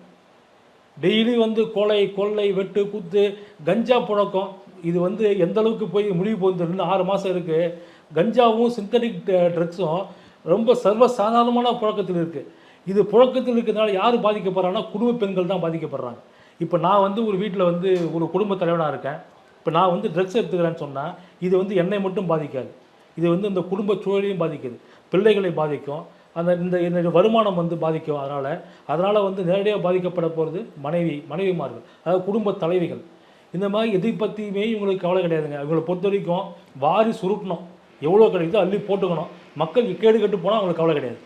S2: டெய்லி வந்து கொலை கொள்ளை வெட்டு குத்து கஞ்சா புழக்கம். இது வந்து எந்த அளவுக்கு போய் முடிவு போகுது இன்னும் ஆறு மாதம் இருக்குது கஞ்சாவும் சிந்தட்டிக் ட்ரக்ஸும் ரொம்ப சர்வ சாதாரணமான புழக்கத்தில் இருக்குது இது புழக்கத்தில் இருக்கிறதுனால யார் பாதிக்கப்படுறாங்கன்னா குடும்ப பெண்கள் தான் பாதிக்கப்படுறாங்க. இப்போ நான் வந்து ஒரு வீட்டில் வந்து ஒரு குடும்ப தலைவனாக இருக்கேன். இப்போ நான் வந்து ட்ரக்ஸ் எடுத்துக்கிறேன்னு சொன்னால் இது வந்து என்னை மட்டும் பாதிக்காது. இது வந்து இந்த குடும்ப சூழலையும் பாதிக்குது பிள்ளைகளை பாதிக்கும் அந்த இந்த இந்த வருமானம் வந்து பாதிக்கும் அதனால் அதனால் வந்து நேரடியாக பாதிக்கப்பட போகிறது மனைவி மனைவிமார்கள் அதாவது குடும்ப தலைவிகள். இந்த மாதிரி எதை பற்றியுமே இவங்களுக்கு கவலை கிடையாதுங்க. இவங்களை பொறுத்த வரைக்கும் வாரி சுருட்டணும் எவ்வளோ கிடைக்குதோ அள்ளி போட்டுக்கணும். மக்கள் கேடு கட்டு போனால் அவங்களுக்கு கவலை கிடையாது.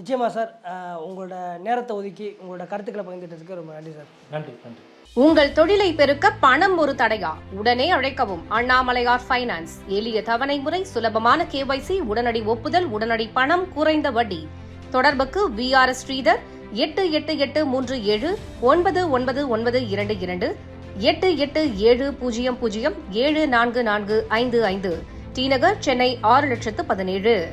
S3: நிச்சயமா சார். உங்களோட நேரத்தை ஒதுக்கி உங்களோட கருத்துக்களை பகிர்ந்துட்டதுக்கு ரொம்ப நன்றி சார்.
S2: நன்றி நன்றி.
S1: உங்கள் தொழிலை பெருக்க பணம் ஒரு தடையா? உடனே அழைக்கவும். அண்ணாமலையார் ஃபைனான்ஸ் எளிய தவணை முறை சுலபமான கேவைசி உடனடி ஒப்புதல் உடனடி பணம் குறைந்த வட்டி. தொடர்புக்கு வி ஆர் ஸ்ரீதர் எட்டு எட்டு எட்டு மூன்று ஏழு ஒன்பது ஒன்பது ஒன்பது இரண்டு இரண்டு எட்டு எட்டு ஏழு பூஜ்ஜியம் பூஜ்ஜியம் ஏழு நான்கு நான்கு ஐந்து ஐந்து. டி நகர் சென்னை ஆறு லட்சத்து பதினேழு.